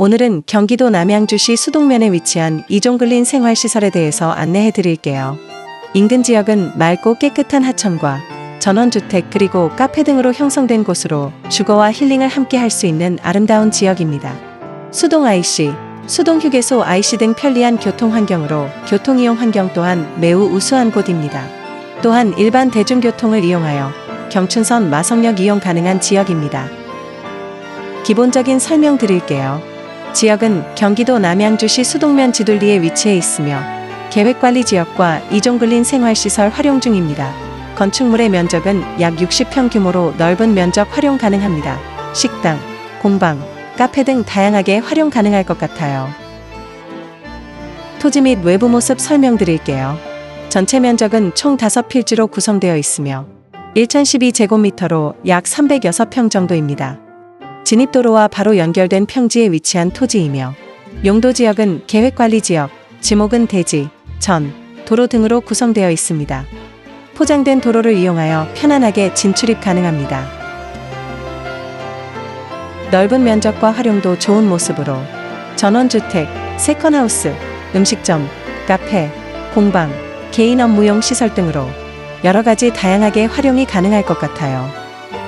오늘은 경기도 남양주시 수동면에 위치한 이종글린 생활시설에 대해서 안내해 드릴게요. 인근 지역은 맑고 깨끗한 하천과 전원주택 그리고 카페 등으로 형성된 곳으로 주거와 힐링을 함께 할 수 있는 아름다운 지역입니다. 수동 IC, 수동 휴게소 IC 등 편리한 교통 환경으로 교통 이용 환경 또한 매우 우수한 곳입니다. 또한 일반 대중교통을 이용하여 경춘선 마성역 이용 가능한 지역입니다. 기본적인 설명 드릴게요. 지역은 경기도 남양주시 수동면 지둘리에 위치해 있으며 계획관리 지역과 이종글린 생활시설 활용 중입니다. 건축물의 면적은 약 60평 규모로 넓은 면적 활용 가능합니다. 식당, 공방, 카페 등 다양하게 활용 가능할 것 같아요. 토지 및 외부 모습 설명드릴게요. 전체 면적은 총 5필지로 구성되어 있으며 1012제곱미터로 약 306평 정도입니다. 진입도로와 바로 연결된 평지에 위치한 토지이며 용도 지역은 계획관리 지역, 지목은 대지, 전, 도로 등으로 구성되어 있습니다. 포장된 도로를 이용하여 편안하게 진출입 가능합니다. 넓은 면적과 활용도 좋은 모습으로 전원주택, 세컨하우스, 음식점, 카페, 공방, 개인 업무용 시설 등으로 여러 가지 다양하게 활용이 가능할 것 같아요.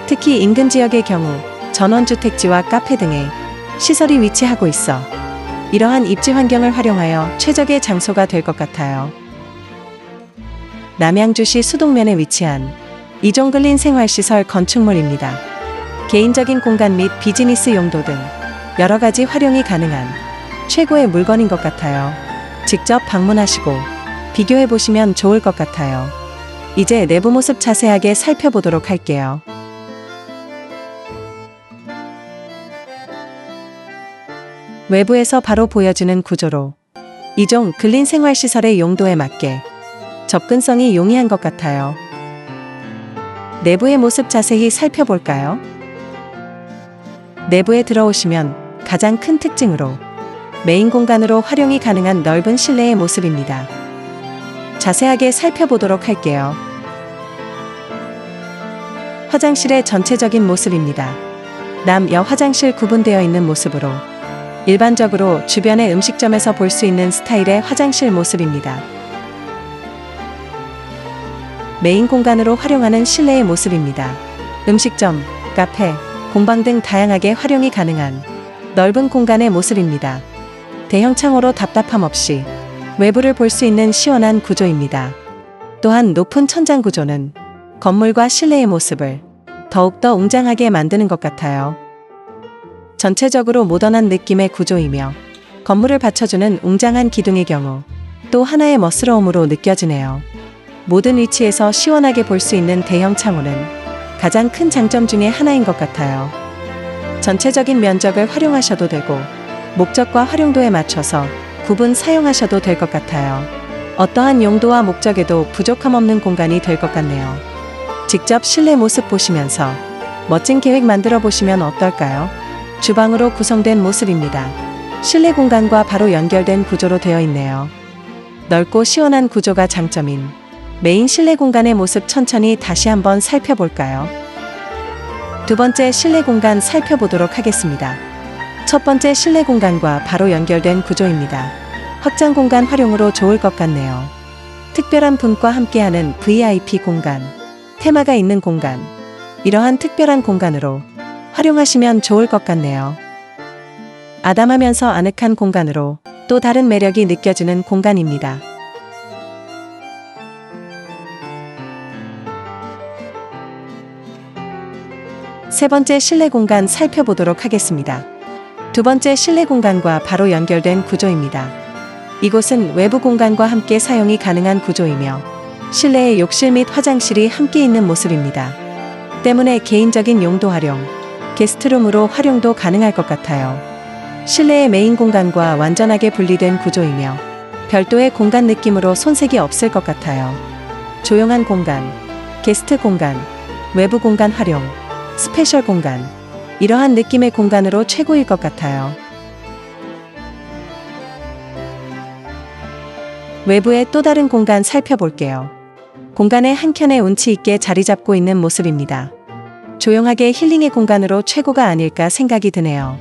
특히 인근 지역의 경우 전원주택지와 카페 등의 시설이 위치하고 있어 이러한 입지 환경을 활용하여 최적의 장소가 될 것 같아요. 남양주시 수동면에 위치한 이종글린 생활시설 건축물입니다. 개인적인 공간 및 비즈니스 용도 등 여러 가지 활용이 가능한 최고의 물건인 것 같아요. 직접 방문하시고 비교해 보시면 좋을 것 같아요. 이제 내부 모습 자세하게 살펴보도록 할게요. 외부에서 바로 보여지는 구조로 이종 근린 생활시설의 용도에 맞게 접근성이 용이한 것 같아요. 내부의 모습 자세히 살펴볼까요? 내부에 들어오시면 가장 큰 특징으로 메인 공간으로 활용이 가능한 넓은 실내의 모습입니다. 자세하게 살펴보도록 할게요. 화장실의 전체적인 모습입니다. 남, 여 화장실 구분되어 있는 모습으로 일반적으로 주변의 음식점에서 볼 수 있는 스타일의 화장실 모습입니다. 메인 공간으로 활용하는 실내의 모습입니다. 음식점, 카페, 공방 등 다양하게 활용이 가능한 넓은 공간의 모습입니다. 대형 창호로 답답함 없이 외부를 볼 수 있는 시원한 구조입니다. 또한 높은 천장 구조는 건물과 실내의 모습을 더욱더 웅장하게 만드는 것 같아요. 전체적으로 모던한 느낌의 구조이며 건물을 받쳐주는 웅장한 기둥의 경우 또 하나의 멋스러움으로 느껴지네요. 모든 위치에서 시원하게 볼 수 있는 대형 창호는 가장 큰 장점 중의 하나인 것 같아요. 전체적인 면적을 활용하셔도 되고 목적과 활용도에 맞춰서 구분 사용하셔도 될 것 같아요. 어떠한 용도와 목적에도 부족함 없는 공간이 될 것 같네요. 직접 실내 모습 보시면서 멋진 계획 만들어 보시면 어떨까요? 주방으로 구성된 모습입니다. 실내 공간과 바로 연결된 구조로 되어 있네요. 넓고 시원한 구조가 장점인 메인 실내 공간의 모습 천천히 다시 한번 살펴볼까요? 두 번째 실내 공간 살펴보도록 하겠습니다. 첫 번째 실내 공간과 바로 연결된 구조입니다. 확장 공간 활용으로 좋을 것 같네요. 특별한 분과 함께하는 VIP 공간, 테마가 있는 공간, 이러한 특별한 공간으로 활용하시면 좋을 것 같네요. 아담하면서 아늑한 공간으로 또 다른 매력이 느껴지는 공간입니다. 세 번째 실내 공간 살펴보도록 하겠습니다. 두 번째 실내 공간과 바로 연결된 구조입니다. 이곳은 외부 공간과 함께 사용이 가능한 구조이며 실내에 욕실 및 화장실이 함께 있는 모습입니다. 때문에 개인적인 용도 활용, 게스트룸으로 활용도 가능할 것 같아요. 실내의 메인 공간과 완전하게 분리된 구조이며 별도의 공간 느낌으로 손색이 없을 것 같아요. 조용한 공간, 게스트 공간, 외부 공간 활용, 스페셜 공간, 이러한 느낌의 공간으로 최고일 것 같아요. 외부의 또 다른 공간 살펴볼게요. 공간의 한켠에 운치 있게 자리 잡고 있는 모습입니다. 조용하게 힐링의 공간으로 최고가 아닐까 생각이 드네요.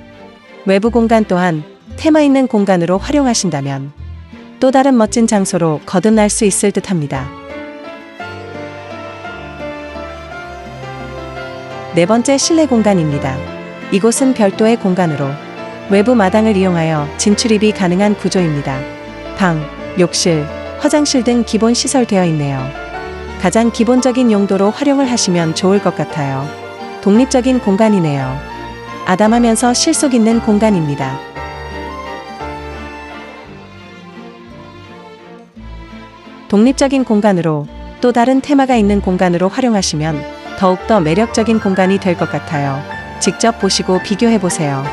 외부 공간 또한 테마 있는 공간으로 활용하신다면 또 다른 멋진 장소로 거듭날 수 있을 듯 합니다. 네 번째 실내 공간입니다. 이곳은 별도의 공간으로 외부 마당을 이용하여 진출입이 가능한 구조입니다. 방, 욕실, 화장실 등 기본 시설 되어 있네요. 가장 기본적인 용도로 활용을 하시면 좋을 것 같아요. 독립적인 공간이네요. 아담하면서 실속 있는 공간입니다. 독립적인 공간으로 또 다른 테마가 있는 공간으로 활용하시면 더욱더 매력적인 공간이 될 것 같아요. 직접 보시고 비교해 보세요.